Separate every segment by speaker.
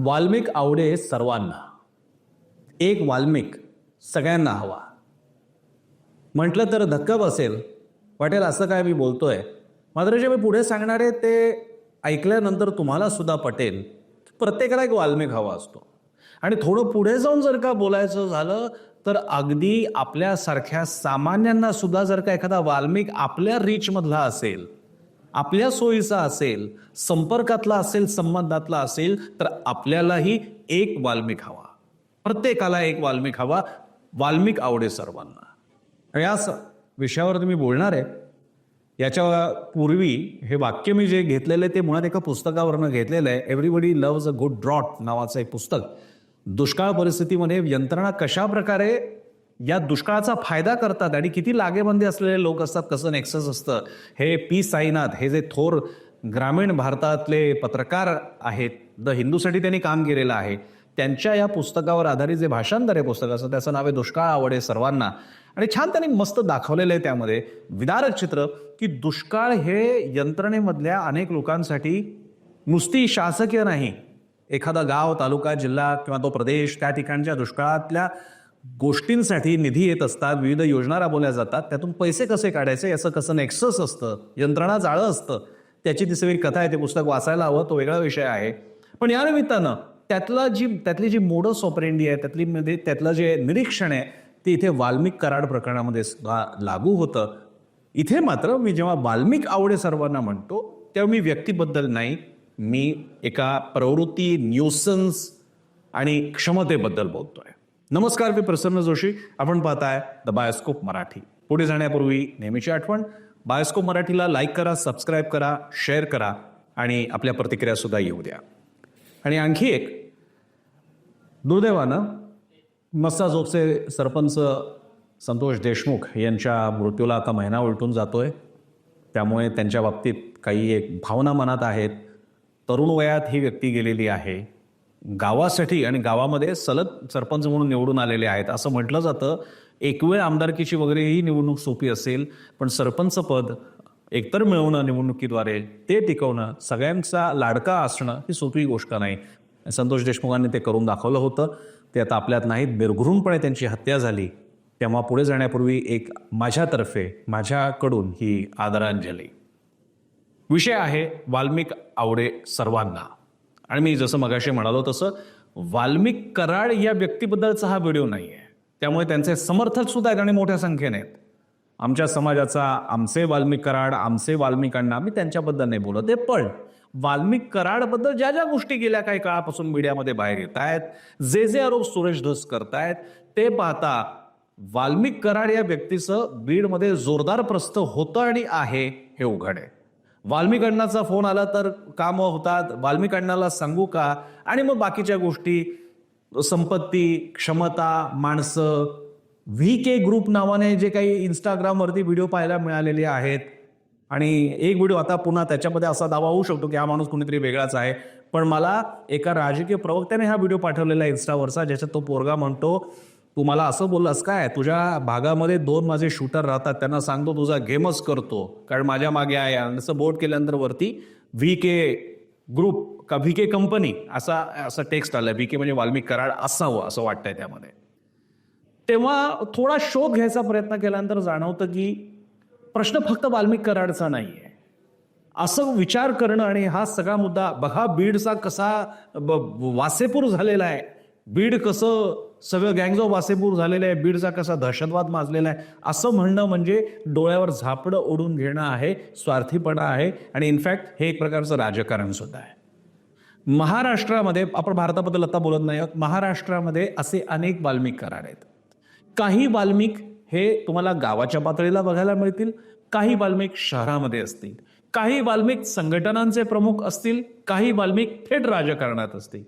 Speaker 1: वाल्मिक आवडे सर्वांना. एक वाल्मिक सगळ्यांना हवा. म्हटलं तर धक्का बसेल. वाटेल असं काय मी बोलतोय. मात्र जे मी पुढे सांगणार आहे ते ऐकल्यानंतर तुम्हाला सुद्धा पटेल. प्रत्येकाला एक वाल्मिक हवा असतो. आणि थोडं पुढे जाऊन जर का बोलायचं झालं तर अगदी आपल्यासारख्या सामान्यांना सुद्धा जर का एखादा वाल्मिक आपल्या रीचमधला असेल आपल्या सोयीचा असेल संपर्कातला असेल संबंधातला असेल तर आपल्यालाही एक वाल्मिक हवा. प्रत्येकाला एक वाल्मिक हवा वाल्मिक आवडे सर्वांना. याच विषयावर मी बोलणार आहे. याच्या पूर्वी हे वाक्य मी जे घेतलेलं आहे ते मुळात एका पुस्तकावरनं घेतलेलं आहे. Everybody loves a good drought नावाचं एक पुस्तक. दुष्काळ परिस्थितीमध्ये यंत्रणा कशा प्रकारे या दुष्काळाचा फायदा करतात आणि किती लागेबंदी असलेले लोक असतात कसं नेक्सस असतं हे पी साईनाथ हे जे थोर ग्रामीण भारतातले पत्रकार आहेत द हिंदूसाठी त्यांनी काम केलेलं आहे. त्यांच्या या पुस्तकावर आधारित जे भाषांतर आहे पुस्तकाचं त्याचं नाव आहे दुष्काळ आवडे सर्वांना. आणि छान त्यांनी मस्त दाखवलेलं आहे त्यामध्ये विदारक चित्र की दुष्काळ हे यंत्रणेमधल्या अनेक लोकांसाठी नुसती शासकीय नाही. एखादा गाव तालुका जिल्हा किंवा तो प्रदेश त्या ठिकाणच्या दुष्काळातल्या गोष्टींसाठी निधी येत असतात विविध योजना राबवल्या जातात त्यातून पैसे कसे काढायचे याचं कसं नेक्सस असतं यंत्रणा जाळं असतं त्याची ती सगळी कथा आहे ते पुस्तक वाचायला हवं तो वेगळा विषय आहे. पण या निमित्तानं त्यातला जी त्यातली जी मोडस ऑपरेंडी आहे त्यातली मध्ये त्यातलं जे निरीक्षण आहे ते इथे वाल्मिक कराड प्रकरणामध्ये सुद्धा लागू होतं. इथे मात्र मी जेव्हा वाल्मिक आवडे सर्वांना म्हणतो तेव्हा मी व्यक्तीबद्दल नाही मी एका प्रवृत्ती न्यूसन्स आणि क्षमतेबद्दल बोलतोय. नमस्कार मी प्रसन्न जोशी. आपण पाहताय द बायोस्कोप मराठी. पुढे जाण्यापूर्वी नेहमीची आठवण बायोस्कोप मराठीला लाईक करा सबस्क्राईब करा शेअर करा आणि आपल्या प्रतिक्रिया सुद्धा येऊ द्या. आणि आणखी एक दुर्दैवानं मस्साजोगचे सरपंच संतोष देशमुख यांच्या मृत्यूला आता महिना उलटून जातोय. त्यामुळे त्यांच्या बाबतीत काही एक भावना मनात आहेत. तरुण वयात ही व्यक्ती गेलेली आहे. गावासाठी आणि गावामध्ये सलग सरपंच म्हणून निवडून आलेले आहेत. असं म्हटलं जातं. एकवेळ आमदारकीची वगैरे ही निवडणूक सोपी असेल पण सरपंच पद एकतर मिळवणं निवडणुकीद्वारे ते टिकवणं सगळ्यांचा लाडका असणं ही सोपी गोष्ट नाही. संतोष देशमुखांनी ते करून दाखवलं होतं. ते आता आपल्यात नाहीत. बेरघुरूनपणे त्यांची हत्या झाली. तेव्हा पुढे जाण्यापूर्वी एक माझ्यातर्फे माझ्याकडून ही आदरांजली. विषय आहे वाल्मिक आवडे सर्वांना. आणि मी जसं मगाशी म्हणालो तसं वाल्मिक कराड या व्यक्तीबद्दलचा हा व्हिडिओ नाही आहे त्यामुळे त्यांचे समर्थक सुद्धा आहेत आणि मोठ्या संख्येने आहेत. आमच्या समाजाचा आमचे वाल्मिक कराड आमचे वाल्मिकांना मी त्यांच्याबद्दल नाही बोलत आहे पण वाल्मिक कराडबद्दल ज्या ज्या गोष्टी गेल्या काही काळापासून मीडियामध्ये बाहेर येत आहेत जे जे आरोप सुरेश धस करतायत ते पाहता वाल्मिक कराड या व्यक्तीचं बीडमध्ये जोरदार प्रस्त होतं आणि आहे हे उघड आहे. वाल्मिक अण्णाचा फोन आला तर कामं होतात. वाल्मिक अण्णाला सांगू का? आणि मग बाकीच्या गोष्टी संपत्ती क्षमता माणसं व्ही के ग्रुप नावाने जे काही इंस्टाग्रामवरती व्हिडिओ पाहायला मिळालेले आहेत. आणि एक व्हिडिओ आता पुन्हा त्याच्यामध्ये असा दावा होऊ शकतो की हा माणूस कोणीतरी वेगळाच आहे. पण मला एका राजकीय प्रवक्त्याने हा व्हिडिओ पाठवलेला आहे इन्स्टावरचा ज्याच्यात तो पोरगा म्हणतो तू मला असं बोललास काय? तुझ्या भागामध्ये दोन माझे शूटर राहतात त्यांना सांगतो तुझा गेमच करतो कारण माझ्या मागे आहे. आणि असं बोट केल्यानंतर वरती व्ही के ग्रुप का व्ही के कंपनी असा असं टेक्स्ट आलं व्ही के म्हणजे वाल्मिक कराड असावं असं वाटतंय त्यामध्ये. तेव्हा थोडा शोध घ्यायचा प्रयत्न केल्यानंतर जाणवतं की प्रश्न फक्त वाल्मिक कराडचा नाही आहे असं विचार करणं आणि हा सगळा मुद्दा बघा बीडचा कसा ब- वासेपूर झालेला आहे. बीड कसं सगळं गँग्ज ऑफ वासेपूर झालेलं आहे बीडचा कसा दहशतवाद माजलेला आहे असं म्हणणं म्हणजे डोळ्यावर झापडं ओढून घेणं आहे स्वार्थीपणा आहे आणि इनफॅक्ट हे एक प्रकारचं राजकारण सुद्धा आहे. महाराष्ट्रामध्ये आपण भारताबद्दल आता बोलत नाही आहोत महाराष्ट्रामध्ये असे अनेक वाल्मिक करार आहेत. काही वाल्मिक हे तुम्हाला गावाच्या पातळीला बघायला मिळतील काही वाल्मिक शहरामध्ये असतील काही वाल्मिक संघटनांचे प्रमुख असतील काही वाल्मिक थेट राजकारणात असतील.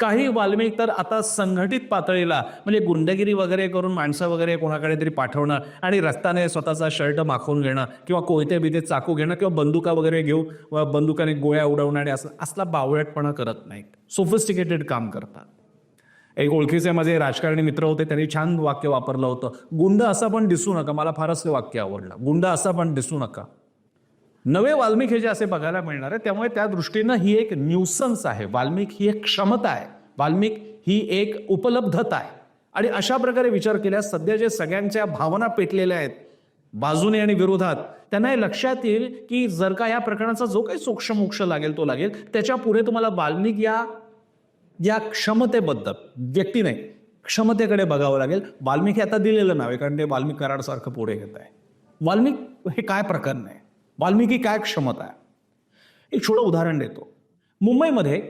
Speaker 1: काही वाल्मिक तर आता संघटित पातळीला म्हणजे गुंडगिरी वगैरे करून माणसं वगैरे कोणाकडे तरी पाठवणं आणि रस्त्याने स्वतःचा शर्ट माखून घेणं किंवा कोयते बिते चाकू घेणं किंवा बंदुका वगैरे घेऊ व बंदुकाने गोळ्या उडवणं आणि असं असला बावळटपणा करत नाहीत. सोफिस्टिकेटेड काम करतात. एक ओळखीचे माझे राजकारणी मित्र होते त्यांनी छान वाक्य वापरलं होतं. गुंड असं पण दिसू नका मला फारच ते वाक्य आवडलं. गुंड असा पण दिसू नका. नवे वाल्मिक हे जे असे बघायला मिळणार आहे त्यामुळे त्या दृष्टीनं ही एक न्यूसन्स आहे. वाल्मिक ही एक क्षमता आहे. वाल्मिक ही एक उपलब्धता आहे. आणि अशा प्रकारे विचार केल्यास सध्या जे सगळ्यांच्या भावना पेटलेल्या आहेत बाजूने आणि विरोधात त्यांना हे लक्षात येईल की जर का या प्रकरणाचा जो काही सूक्ष्मोक्ष लागेल तो लागेल त्याच्या पुढे तुम्हाला वाल्मिक या या क्षमतेबद्दल व्यक्ती नाही क्षमतेकडे बघावं लागेल. वाल्मिकी आता दिलेलं नाव आहे कारण ते वाल्मिक कराडसारखं पुढे येत आहे. वाल्मिक हे काय प्रकरण आहे? वाल्मिकी काय क्षमता आहे? एक छोटं उदाहरण देतो. मुंबईमध्ये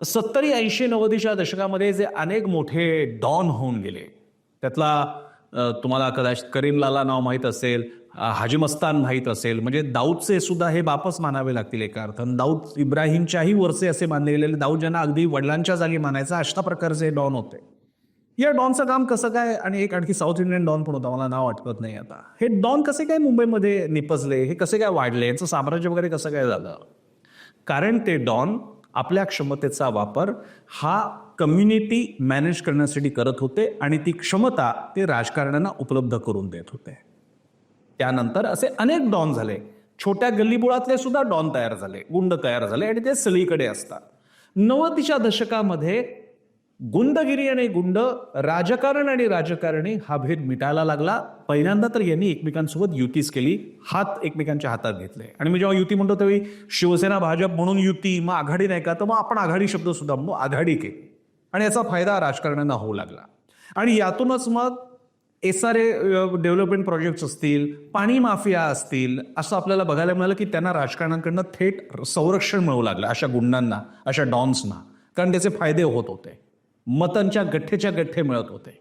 Speaker 1: सत्तरी ऐंशी नव्वदीच्या दशकामध्ये जे अनेक मोठे डॉन होऊन गेले. त्यातला तुम्हाला कदाचित करीम लाला नाव माहीत असेल हाजी मस्तान माहीत असेल म्हणजे दाऊदचे सुद्धा हे बापच मानावे लागतील एका अर्थानं. दाऊद इब्राहिमच्याही वरचे असे मानले गेलेले दाऊद ज्यांना अगदी वडिलांच्या जागी मानायचा अशा प्रकारचे डॉन होते. या डॉनचं काम कसं काय? आणि एक आणखी साऊथ इंडियन डॉन पण होता मला नाव आठवत नाही आता. हे डॉन कसे काय मुंबईमध्ये निपजले? हे कसे काय वाढले? यांचं साम्राज्य वगैरे कसं काय झालं? कारण ते डॉन आपल्या क्षमतेचा वापर हा कम्युनिटी मॅनेज करण्यासाठी करत होते आणि ती क्षमता ते राजकारण्यांना उपलब्ध करून देत होते. त्यानंतर असे अनेक डॉन झाले. छोट्या गल्लीबुळातले सुद्धा डॉन तयार झाले गुंड तयार झाले आणि ते सगळीकडे असतात. नव्वदीच्या दशकामध्ये गुंडगिरी आणि गुंड राजकारण आणि राजकारणी हा भेद मिटायला लागला. पहिल्यांदा तर यांनी एकमेकांसोबत युतीच केली हात एकमेकांच्या हातात घेतले. आणि मी जेव्हा युती म्हणतो तेव्हा शिवसेना भाजप म्हणून युती मग आघाडी नाही का? तर मग आपण आघाडी शब्द सुद्धा म्हणतो आघाडी केली आणि याचा फायदा राजकारण्यांना होऊ लागला. आणि यातूनच मग S R A development projects असतील पाणी माफिया असतील असं आपल्याला बघायला मिळालं की त्यांना राजकारणाकडनं थेट संरक्षण मिळू लागलं अशा गुंडांना अशा डॉन्सना. कारण त्याचे फायदे होत होते. मतांच्या गठ्ठेच्या गठ्ठे मिळत होते.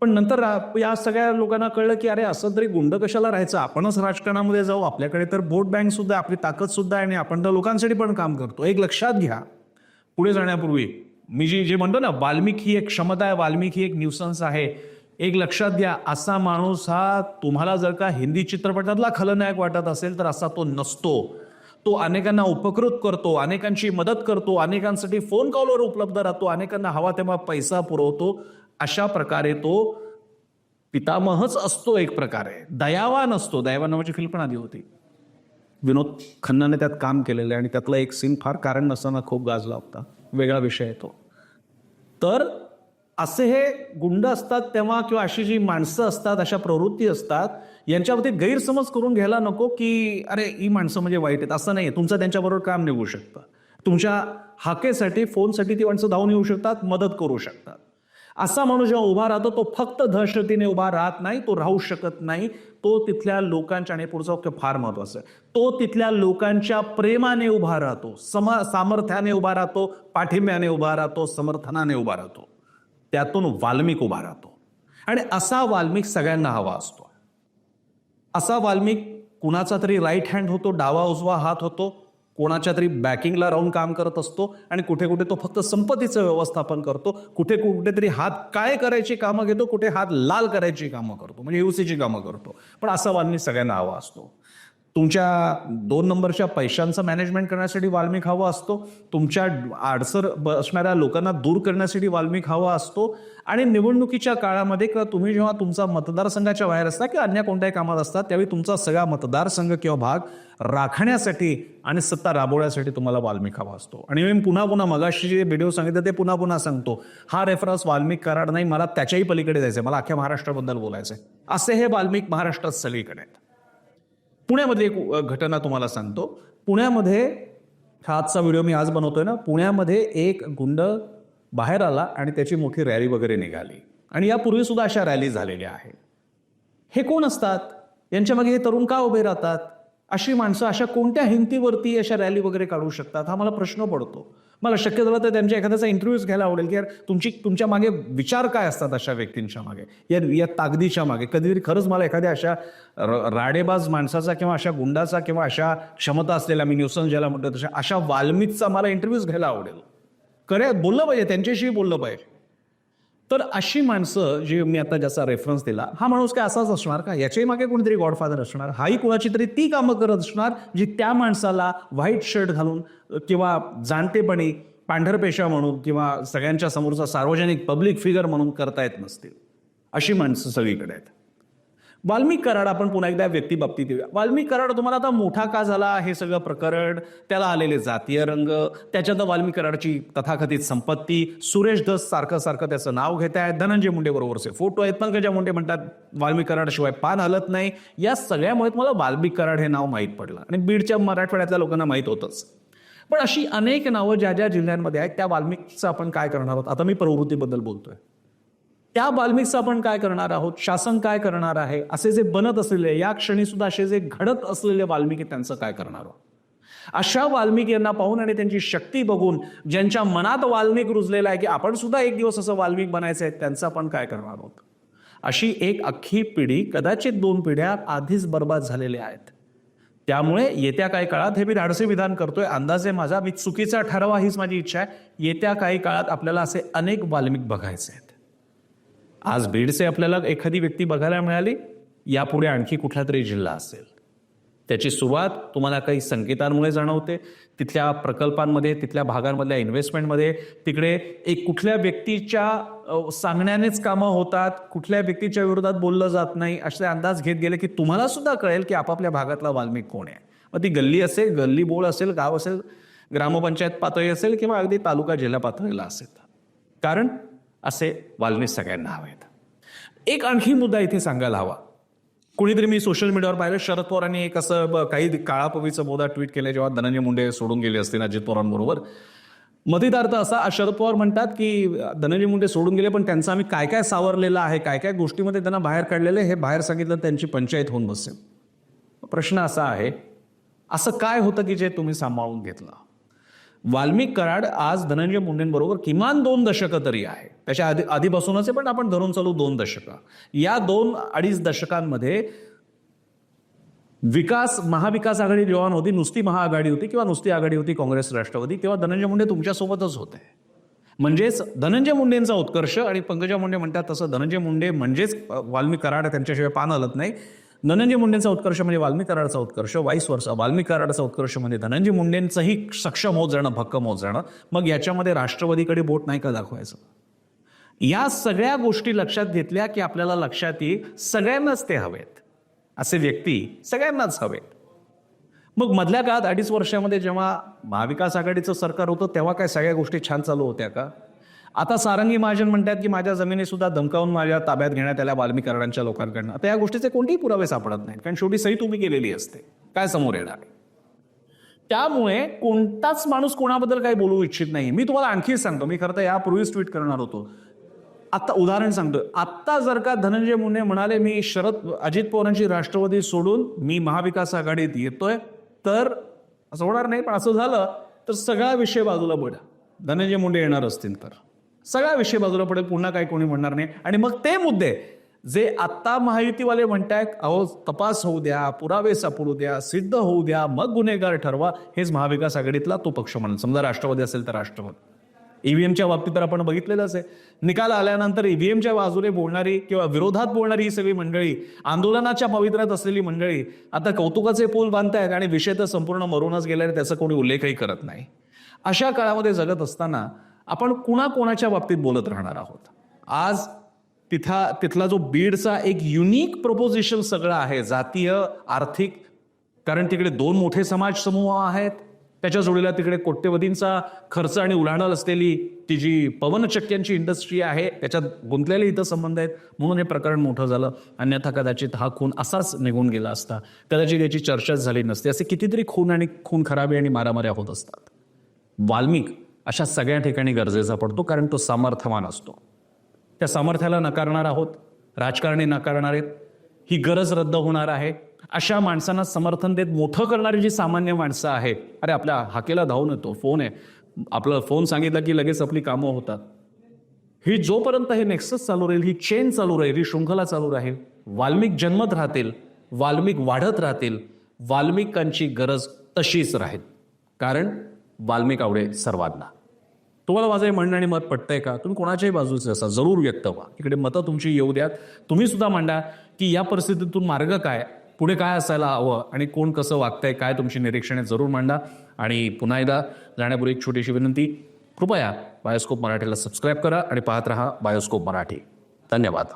Speaker 1: पण नंतर रा- या सगळ्या लोकांना कळलं की अरे असं तरी गुंड कशाला राहायचं? आपणच राजकारणामध्ये जाऊ आपल्याकडे तर वोट बँक सुद्धा आपली ताकद सुद्धा आहे आणि आपण तर लोकांसाठी पण काम करतो. एक लक्षात घ्या पुढे जाण्यापूर्वी मी जी जे म्हणतो ना वाल्मिक ही एक क्षमता आहे वाल्मिक ही एक न्यूसन्स आहे. एक लक्षात घ्या असा माणूस हा तुम्हाला जर का हिंदी चित्रपटातला खलनायक वाटत असेल तर असा तो नसतो. तो अनेकांना उपकृत करतो अनेकांची मदत करतो अनेकांसाठी फोन कॉलवर उपलब्ध राहतो अनेकांना हवा तेव्हा पैसा पुरवतो. अशा प्रकारे तो पितामहच असतो एक प्रकारे. दयावान असतो. दयावान नावाची फिल्म पण आधी होती. विनोद खन्नाने त्यात काम केलेलं आहे आणि त्यातलं एक सीन फार कारण नसताना खूप गाजला होता. वेगळा विषय येतो तर असे हे गुंड असतात तेव्हा किंवा अशी जी माणसं असतात अशा प्रवृत्ती असतात यांच्यामध्ये गैरसमज करून घ्यायला नको की अरे ही माणसं म्हणजे वाईट आहेत. असं नाही तुमचं त्यांच्याबरोबर काम निघू शकतं. तुमच्या हाकेसाठी फोनसाठी ती माणसं धावून येऊ शकतात मदत करू शकतात. असा माणूस जेव्हा उभा राहतो तो फक्त दहशतीने उभा राहत नाही तो राहू शकत नाही. तो तिथल्या लोकांच्या आणि पुढचा वाक्य फार महत्वाचं आहे तो तिथल्या लोकांच्या प्रेमाने उभा राहतो सम सामर्थ्याने उभा राहतो पाठिंब्याने उभा राहतो समर्थनाने उभा राहतो. त्यातून वाल्मिक उभा राहतो. आणि असा वाल्मिक सगळ्यांना हवा असतो. असा वाल्मिक कुणाचा तरी राईट हँड होतो डावा उजवा हात होतो कोणाच्या तरी बॅकिंगला राहून काम करत असतो आणि कुठे कुठे तो फक्त संपत्तीचं व्यवस्थापन करतो. कुठे कुठेतरी हात काय करायची कामं घेतो कुठे हात लाल करायची कामं करतो म्हणजे युसीची कामं करतो. पण असा वाल्मिक सगळ्यांना हवा असतो. तुमच्या दोन नंबरच्या पैशांचं मॅनेजमेंट करण्यासाठी वाल्मिक हवा असतो. तुमच्या आडसर बसणाऱ्या लोकांना दूर करण्यासाठी वाल्मिक हवा असतो. आणि निवडणुकीच्या काळामध्ये किंवा तुम्ही जेव्हा तुमचा मतदारसंघाच्या बाहेर असता किंवा अन्य कोणत्याही कामात असतात त्यावेळी तुमचा सगळा मतदारसंघ किंवा भाग राखण्यासाठी आणि सत्ता राबवण्यासाठी तुम्हाला वाल्मिक हवा असतो. आणि मी पुन्हा पुन्हा मगाशी जे व्हिडिओ सांगितले ते पुन्हा पुन्हा सांगतो. हा रेफरन्स वाल्मिक कराड नाही मला त्याच्याही पलीकडे जायचं आहे मला अख्ख्या महाराष्ट्राबद्दल बोलायचं आहे असे हे वाल्मिक महाराष्ट्रात सगळीकडे आहेत. पुण्यामध्ये एक घटना तुम्हाला सांगतो. पुण्यामध्ये हा आजचा व्हिडिओ मी आज बनवतोय ना पुण्यामध्ये एक गुंड बाहेर आला आणि त्याची मोठी रॅली वगैरे निघाली. आणि यापूर्वी सुद्धा अशा रॅली झालेल्या आहेत. हे कोण असतात? यांच्या मागे हे तरुण का उभे राहतात? अशी माणसं अशा कोणत्या हिमतीवरती अशा रॅली वगैरे काढू शकतात? हा मला प्रश्न पडतो. मला शक्य झालं तर त्यांच्या एखाद्याचा इंटरव्ह्यूज घ्यायला आवडेल की यार तुमची तुमच्या मागे विचार काय असतात अशा व्यक्तींच्या मागे? या या ताकदीच्या मागे. कधीतरी खरंच मला एखाद्या अशा राडेबाज माणसाचा किंवा अशा गुंडाचा किंवा अशा क्षमता असलेल्या मी न्यूसन ज्याला म्हणतो तशा अशा वाल्मिकचा मला इंटरव्ह्यूज घ्यायला आवडेल. खरे बोललं पाहिजे त्यांच्याशी बोललं पाहिजे. तर अशी माणसं जी मी आता ज्याचा रेफरन्स दिला हा माणूस काय असाच असणार का? याच्याही मागे कोणीतरी गॉडफादर असणार. हाही कुणाची तरी ती कामं करत असणार जी त्या माणसाला व्हाईट शर्ट घालून किंवा जाणतेपणी पांढरपेशा म्हणून किंवा सगळ्यांच्या समोरचा सार्वजनिक पब्लिक फिगर म्हणून करता येत नसतील. अशी माणसं सगळीकडे आहेत. वाल्मिक कराड आपण पुन्हा एकदा व्यक्ती बाबतीत येऊया. वाल्मिक कराड तुम्हाला आता मोठा का झाला हे सगळं प्रकरण? त्याला आलेले जातीय रंग त्याच्यानंतर वाल्मिक कराडची तथाकथित संपत्ती सुरेश दस सारखं सारखं त्याचं नाव घेत आहेत. धनंजय मुंडे बरोबरचे फोटो आहेत. पंकजा मुंडे म्हणतात वाल्मिक कराडशिवाय पान हलत नाही. या सगळ्यामुळे तुम्हाला वाल्मिक कराड हे नाव माहीत पडलं. आणि बीडच्या मराठवाड्यातल्या लोकांना माहीत होतंच. पण अशी अनेक नावं ज्या ज्या जिल्ह्यांमध्ये आहेत त्या वाल्मिकचं आपण काय करणार आहोत? आता मी प्रवृत्तीबद्दल बोलतोय. त्या बाल्मिकचं आपण काय करणार आहोत? शासन काय करणार आहे? असे जे बनत असलेले या क्षणी सुद्धा असे जे घडत असलेले वाल्मिकी त्यांचं काय करणार आहोत? अशा वाल्मिकी यांना पाहून आणि त्यांची शक्ती बघून ज्यांच्या मनात वाल्मिक रुजलेला आहे की आपण सुद्धा एक दिवस असं वाल्मिक बनायचं आहे त्यांचं आपण काय करणार आहोत? अशी एक अख्खी पिढी कदाचित दोन पिढ्या आधीच बर्बाद झालेल्या आहेत. त्यामुळे येत्या काही काळात हे मी धाडसे विधान करतोय. अंदाजे माझा मी चुकीचा ठरावा हीच माझी इच्छा आहे. येत्या काही काळात आपल्याला असे अनेक वाल्मिक बघायचे आहेत. आज बीडचे आपल्याला एखादी व्यक्ती बघायला मिळाली यापुढे आणखी कुठला तरी जिल्हा असेल. त्याची सुरुवात तुम्हाला काही संकेतांमुळे जाणवते. तिथल्या प्रकल्पांमध्ये तिथल्या भागांमधल्या इन्व्हेस्टमेंटमध्ये तिकडे एक कुठल्या व्यक्तीच्या सांगण्यानेच कामं होतात कुठल्या व्यक्तीच्या विरोधात बोललं जात नाही असे अंदाज घेत गेले की तुम्हाला सुद्धा कळेल की आपापल्या भागातला वाल्मिक कोण आहे. मग ती गल्ली असेल गल्ली बोळ असेल गाव असेल ग्रामपंचायत पातळी असेल किंवा अगदी तालुका जिल्हा पातळीला असेल. कारण असे वालनेस सगळ्यांना हवेत. एक आणखी मुद्दा इथे सांगायला हवा. कुणीतरी मी सोशल मीडियावर पाहिलं शरद पवारांनी एक असं ब- काही काळापूर्वीचं मोदा ट्विट केलं जेव्हा धनंजय मुंडे सोडून गेले असतील अजित पवारांबरोबर. मतितार्थ असा शरद पवार म्हणतात की धनंजय मुंडे सोडून गेले पण त्यांचं आम्ही काय काय सावरलेलं आहे काय काय गोष्टीमध्ये त्यांना बाहेर काढलेलं हे बाहेर सांगितलं त्यांची पंचायत होऊन बसेल. प्रश्न असा आहे असं काय होतं की जे तुम्ही सांभाळून घेतलं? वाल्मिक कराड आज धनंजय मुंडेंबरोबर किमान दोन दशकं तरी आहे. त्याच्या आधी आधीपासूनच आहे पण आपण धरून चालू दोन दशकं. या दोन अडीच दशकांमध्ये विकास महाविकास आघाडी जेव्हा होती नुसती महाआघाडी होती किंवा नुसती आघाडी होती काँग्रेस राष्ट्रवादी तेव्हा धनंजय मुंडे तुमच्यासोबतच होते. म्हणजेच धनंजय मुंडेंचा उत्कर्ष आणि पंकजा मुंडे म्हणतात तसं धनंजय मुंडे म्हणजेच वाल्मिक कराड त्यांच्याशिवाय पान हलत नाही. धनंजय मुंडेंचा उत्कर्ष म्हणजे वाल्मिक उत्कर्ष वाईस वर्षा वाल्मिक कराडाचा उत्कर्ष म्हणजे धनंजय मुंडेंचंही सक्षम होत जाणं भक्कम होत जाणं. मग याच्यामध्ये राष्ट्रवादीकडे बोट नाही का दाखवायचं? या सगळ्या गोष्टी लक्षात घेतल्या की आपल्याला लक्षात येईल सगळ्यांनाच ते हवेत. असे व्यक्ती सगळ्यांनाच हवेत. मग मधल्या काळात अडीच वर्षामध्ये जेव्हा महाविकास आघाडीचं सरकार होतं तेव्हा काय सगळ्या गोष्टी छान चालू होत्या का? आता सारंगी महाजन म्हणतात की माझ्या जमिनी सुद्धा धमकावून माझ्या ताब्यात घेण्यात आल्या वाल्मिक लोकांकडनं. आता या गोष्टीचे कोणतेही पुरावे सापडत नाहीत. कारण शेवटी सही तुम्ही केलेली असते. काय समोर येणार आहे? त्यामुळे कोणताच माणूस कोणाबद्दल काही बोलू इच्छित नाही. मी तुम्हाला आणखी सांगतो. मी खरं तर यापूर्वीच ट्विट करणार होतो. आत्ता उदाहरण सांगतो. आत्ता जर का धनंजय मुंडे म्हणाले मी शरद अजित पवारांची राष्ट्रवादी सोडून मी महाविकास आघाडीत येतोय तर असं होणार नाही पण असं झालं तर सगळा विषय बाजूला पडेल धनंजय मुंडे येणार असतील तर. सगळा विषय बाजूला पडेल पुन्हा काही कोणी म्हणणार नाही. आणि मग ते मुद्दे जे आत्ता महायुतीवाले म्हणतायत अहो तपास होऊ द्या पुरावे सापडू द्या सिद्ध होऊ द्या मग गुन्हेगार ठरवा हेच महाविकास आघाडीतला तो पक्ष म्हणून. समजा राष्ट्रवादी असेल तर राष्ट्रवादी. ईव्हीएमच्या बाबतीत तर आपण बघितलेलंच आहे. निकाल आल्यानंतर ईव्हीएमच्या बाजूने बोलणारी किंवा विरोधात बोलणारी ही सगळी मंडळी आंदोलनाच्या पवित्र्यात असलेली मंडळी आता कौतुकाचे पूल बांधतायत आणि विषय तर संपूर्ण मरूनच गेले त्याचा कोणी उल्लेखही करत नाही. अशा काळामध्ये जगत असताना आपण कुणाकोणाच्या बाबतीत बोलत राहणार आहोत? आज तिथा तिथला जो बीडचा एक युनिक प्रपोजिशन सगळं आहे जातीय आर्थिक कारण तिकडे दोन मोठे समाज समूह आहेत त्याच्या जोडीला तिकडे कोट्यवधींचा खर्च आणि उलाढाल असलेली ती जी पवनचक्क्यांची इंडस्ट्री आहे त्याच्यात गुंतलेले इथं संबंध आहेत. म्हणून हे प्रकरण मोठं झालं. अन्यथा कदाचित हा खून असाच निघून गेला असता. कदाचित याची चर्चाच झाली नसते. असे कितीतरी खून आणि खून खराबी आणि मारामाऱ्या होत असतात. वाल्मिक अशा सगळ्या ठिकाणी गरजेचा पडतो कारण तो सामर्थ्यवान असतो. त्या सामर्थ्याला नकारणार आहोत राजकारणी नकारणार आहेत ही गरज रद्द होणार आहे. अशा माणसांना समर्थन देत मोठं करणारी जी सामान्य माणसं आहेत अरे आपल्या हाकेला धावून येतो फोन आहे. आपलं फोन सांगितला की लगेच आपली कामं होतात. ही जोपर्यंत हे नेक्सस चालू राहील ही चेन चालू राहील ही शृंखला चालू राहील वाल्मिक जन्मत राहतील वाल्मिक वाढत राहतील वाल्मिकांची गरज तशीच राहील. कारण वाल्मिक आवडे सर्वांना. तुम्हाला माझं हे म्हणणं आणि मत पटतंय का? तुम्ही कोणाच्याही बाजूचे असा जरूर व्यक्त व्हा. इकडे मतं तुमची येऊ द्यात. तुम्ही सुद्धा मांडा की या परिस्थितीतून मार्ग काय? पुढे काय असायला हवं? आणि कोण कसं वागतंय? काय तुमची निरीक्षणे जरूर मांडा. आणि पुन्हा एकदा जाण्यापूर्वी एक छोटीशी विनंती. कृपया बायोस्कोप मराठीला सबस्क्राईब करा आणि पाहत रहा बायोस्कोप मराठी. धन्यवाद.